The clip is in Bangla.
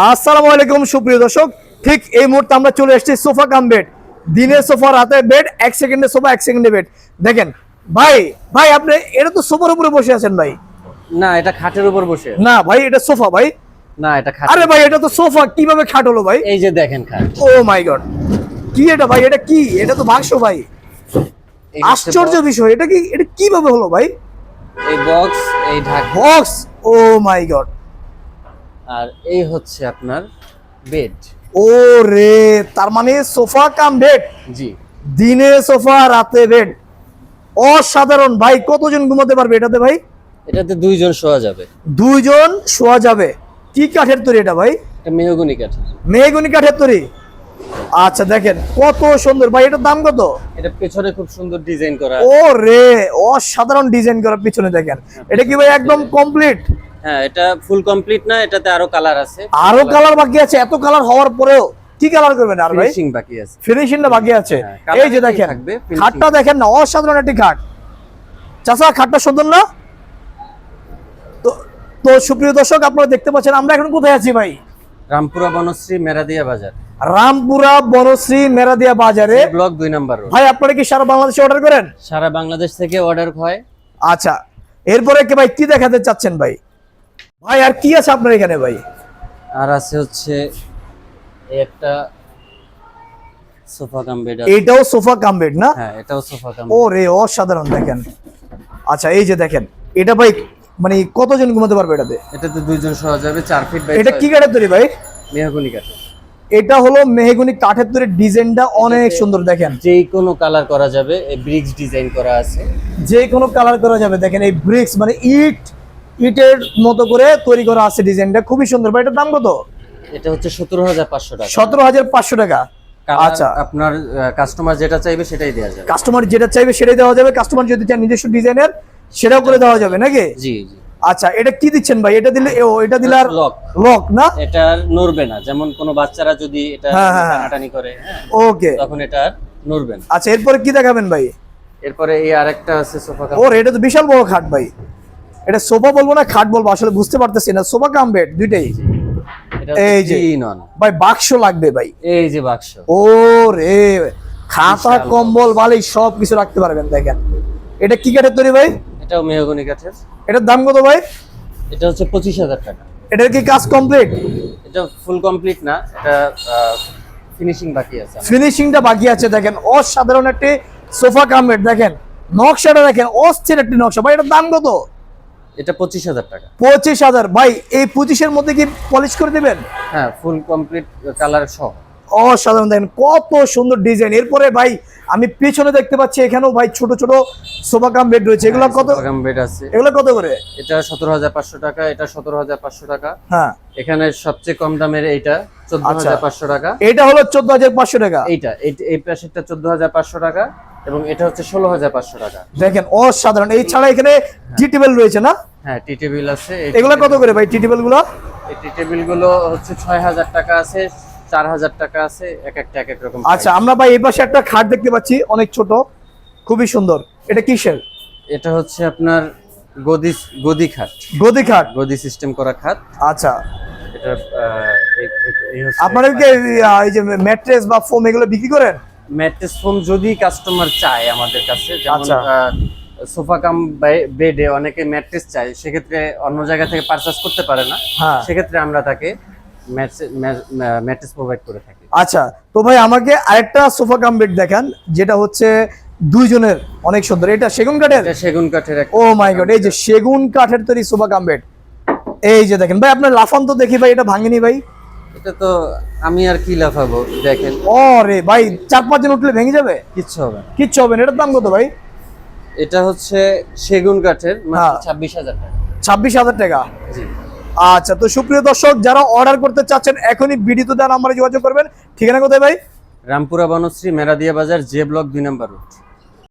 আসসালামু আলাইকুম সুপ্রিয় দর্শক। ঠিক এই মুহূর্তে আমরা চলে এসেছি সোফা কাম বেড দিনের সোফা রাতে বেড এক সেকেন্ডে সোফা এক সেকেন্ডে বেড দেখেন ভাই ভাই আপনি এটা তো সোফার উপরে বসে আছেন ভাই। না এটা খাটের উপর বসে। না ভাই এটা সোফা ভাই। না এটা খাট আরে ভাই এটা তো সোফা কীভাবে খাট হলো ভাই? এই যে দেখেন খাট। ও মাই গড কি এটা ভাই এটা কি? এটা তো বাক্স ভাই। আশ্চর্য বিষয় এটা কি এটা কীভাবে হলো ভাই? এই বক্স এই ঢাক বক্স ও মাই গড। আর এই হচ্ছে আপনার বেড ও রে তার মানে সোফা কাম বেড জি। দিনে সোফা রাতে বেড অসাধারণ। ভাই কতজন ঘুমাতে পারবে এটাতে ভাই? এটাতে দুইজন শোয়া যাবে। দুইজন শোয়া যাবে। কি কাঠের তৈরি এটা ভাই? এটা মেহগনি কাঠ মেহগুনি কাঠের তৈরি। আচ্ছা দেখেন কত সুন্দর। ভাই এটার দাম কত? এটা পেছনে খুব সুন্দর ডিজাইন করা ও রে অসাধারণ ডিজাইন করা পিছনে দেখেন। এটা কি ভাই একদম কমপ্লিট হ্যাঁ এটা ফুল কমপ্লিট না এটাতে আরও কালার আছে। আরও কালার বাকি আছে এত কালার হওয়ার পরেও কি কালার করবেন আর ভাই? ফিনিশিং বাকি আছে। ফিনিশিংটা বাকি আছে। হ্যাঁ, এই যে দেখেন খাটটা দেখেন না অসাধারণ একটি খাট। চাচা খাটটা সুন্দর না? তো তো সুপ্রিয় দর্শক আপনারা দেখতে পাচ্ছেন আমরা এখন কোথায় আছি ভাই? রামপুরা বনশ্রী মেরাদিয়া বাজার। রামপুরা বনশ্রী মেরাদিয়া বাজারে। ব্লক দুই নাম্বার ভাই আপনারা কি সারা বাংলাদেশে অর্ডার করেন? সারা বাংলাদেশ থেকে অর্ডার হয়। আচ্ছা এরপরে কি ভাই কি দেখাতে চাচ্ছেন ভাই? ভাই আর কি আছে আপনার এখানে ভাই? আর আছে হচ্ছে একটা সোফা কাম বেড এইটাও সোফা কাম বেড না? হ্যাঁ এটাও সোফা কাম ও রে অসাধারণ দেখেন। আচ্ছা এই যে দেখেন এটা ভাই মানে কতজন ঘুমাতে পারবে এটাতে? এটাতে দুইজন শোয়া যাবে চার ফিট বাই এটা কি কাঠের তৈরি ভাই? মেহগনি কাঠ। এটা হলো মেহগুনি কাঠের তৈরি ডিজাইনটা অনেক সুন্দর দেখেন। যে কোনো কালার করা যাবে এই ব্রিক্স ডিজাইন করা আছে। যে কোনো কালার করা যাবে দেখেন এই ব্রিক্স মানে ইট ইটের মতো করে তৈরি করা আছে ডিজাইনটা। খুবই সুন্দর। ভাই এটার দাম কত? এটা হচ্ছে সতেরো হাজার পাঁচশো টাকা। সতেরো হাজার পাঁচশো টাকা। আচ্ছা। আপনার কাস্টমার যেটা চাইবে সেটাই দেওয়া যাবে। কাস্টমার যেটা চাইবে সেটাই দেওয়া যাবে। কাস্টমার যদি চায় নিজস্ব ডিজাইনের সেটাও করে দেওয়া যাবে নাকি? জি জি। আচ্ছা এটা কি দিচ্ছেন ভাই? এটা দিলে ও এটা দিলে আর লক লক না? এটা আর নড়বে না। যেমন কোনো বাচ্চারা যদি এটা হ্যাঁ, হ্যাঁ, হ্যাঁ। টানাটানি করে ওকে তখন এটা নড়বে না। আচ্ছা এরপরে কি দেখাবেন ভাই? এরপরে এই আরেকটা আছে সোফা ওর এটা তো বিশাল বড় খাট ভাই। এটা সোফা বলব না খাট বলব আসলে বুঝতে পারতেছি না। সোফা কাম বেড দুইটাই। এই যে। ভাই বাক্স লাগবে ভাই। এই যে বাক্স। ও রে খাতা কম্বল বালি সব কিছু রাখতে পারবেন দেখেন। এটা কি কাঠের তৈরি ভাই? এটাও মেহগনি কাঠের। এটার দাম কত ভাই? এটা হচ্ছে পঁচিশ হাজার টাকা। এটার কি কাজ কমপ্লিট এটা ফুল কমপ্লিট না এটা ফিনিশিং বাকি আছে ফিনিশিংটা বাকি আছে দেখেন। অসাধারণ একটি সোফা কাম বেড দেখেন। নকশাটা দেখেন অস্থির একটি নকশা। ভাই এটার দাম কত? এটা পঁচিশ হাজার টাকা। পঁচিশ হাজার। ভাই এই পঁচিশের মধ্যে কি পলিশ করে দিবেন? হ্যাঁ ফুল কমপ্লিট কালার সহ। অসাধারণ। দেখেন কত সুন্দর ডিজাইন এরপরে ভাই আমি পেছনে দেখতে পাচ্ছি এখানেও ভাই ছোট ছোট সোফা কাম বেড রয়েছে। এগুলো কত বেড আছে। এগুলো কত করে? এটা সতেরো হাজার পাঁচশো টাকা এটা সতেরো হাজার পাঁচশো টাকা। হ্যাঁ। এখানে সবচেয়ে কম দামের এইটা চোদ্দ আচ্ছা। হাজার পাঁচশো টাকা। এটা হলো চোদ্দ হাজার পাঁচশো টাকা। এইটা এই- এই পাশেরটা চোদ্দ হাজার পাঁচশো টাকা। এবং এটা হচ্ছে ষোলো হাজার পাঁচশো টাকা। দেখেন অসাধারণ। এই ছাড়া এখানে টি টেবিল রয়েছে না? হ্যাঁ টি টেবিল আছে। এগুলো কত করে ভাই টি টেবিলগুলো এই টি টেবিলগুলো হচ্ছে ছয় হাজার টাকা আছে চার হাজার টাকা আছে এক একটা এক এক রকম আচ্ছা আমরা ভাই এই পাশে একটা খাট দেখতে পাচ্ছি অনেক ছোট খুবই সুন্দর। এটা কিসের? এটা হচ্ছে আপনার গদি গদি খাট। গদি খাট? গদি সিস্টেম করা খাট। আচ্ছা। এটা আপনারা কি এই যে ম্যাট্রেস বা ফোম এগুলো বিক্রি করেন? ম্যাট্রেস ফোম যদি কাস্টমার চায় আমাদের কাছে যেমন। সোফা কাম বেডে অনেকে ম্যাট্রেস চায় সেক্ষেত্রে অন্য জায়গা থেকে পারচেস করতে পারে না। হ্যাঁ। সেক্ষেত্রে আমরা তাকে ম্যাট্রেস প্রোভাইড করে থাকি। আচ্ছা তো ভাই আমাকে আরেকটা সোফা কাম বেড দেখান যেটা হচ্ছে দুইজনের অনেক সুন্দর। এটা সেগুন কাঠের? সেগুন কাঠের ও মাই গড এই যে সেগুন কাঠের তৈরি সোফা কাম বেড এই যে দেখেন ভাই আপনার লাফান তো দেখি ভাই এটা ভাঙেনি ভাই। এটা তো আমি আর কি লাফাবো দেখেন। ও রে ভাই চার পাঁচজন উঠলে ভেঙে যাবে? কিচ্ছু হবে কিচ্ছু হবে না এটার দাম কত ভাই? এটা হচ্ছে সেগুন কাঠের হ্যাঁ। ছাব্বিশ হাজার টাকা। ছাব্বিশ হাজার টাকা? জি। আচ্ছা তো সুপ্রিয় দর্শক যারা অর্ডার করতে চাচ্ছেন এখনই ভিডিও দেওয়ার নাম্বারে যোগাযোগ করবেন। ঠিকানা কোথায় ভাই? রামপুরা বনশ্রী মেরাদিয়া বাজার জে ব্লক দুই নাম্বার রোড।